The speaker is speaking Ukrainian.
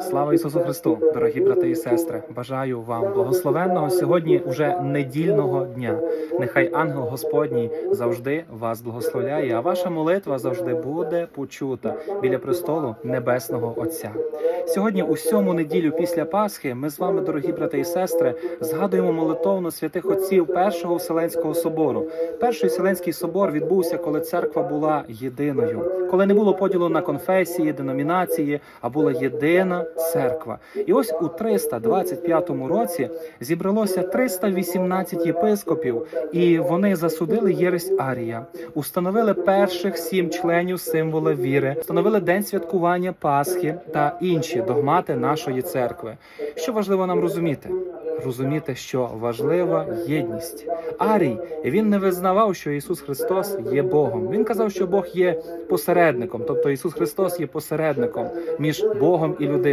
Слава Ісусу Христу, дорогі брати і сестри! Бажаю вам благословенного сьогодні уже недільного дня. Нехай ангел Господній завжди вас благословляє, а ваша молитва завжди буде почута біля престолу Небесного Отця. Сьогодні, у сьому неділю після Пасхи, ми з вами, дорогі брати і сестри, згадуємо молитовну святих отців Першого Вселенського собору. Перший Вселенський собор відбувся, коли церква була єдиною, коли не було поділу на конфесії, деномінації, а була єдина церква. І ось у 325 році зібралося 318 єпископів, і вони засудили єресь Арія, установили перших сім членів символа віри, встановили день святкування Пасхи та інші догмати нашої церкви. Що важливо нам розуміти? Розуміти, що важлива єдність. Арій він не визнавав, що Ісус Христос є Богом. Він казав, що Бог є посередником, тобто Ісус Христос є посередником між Богом і людиною.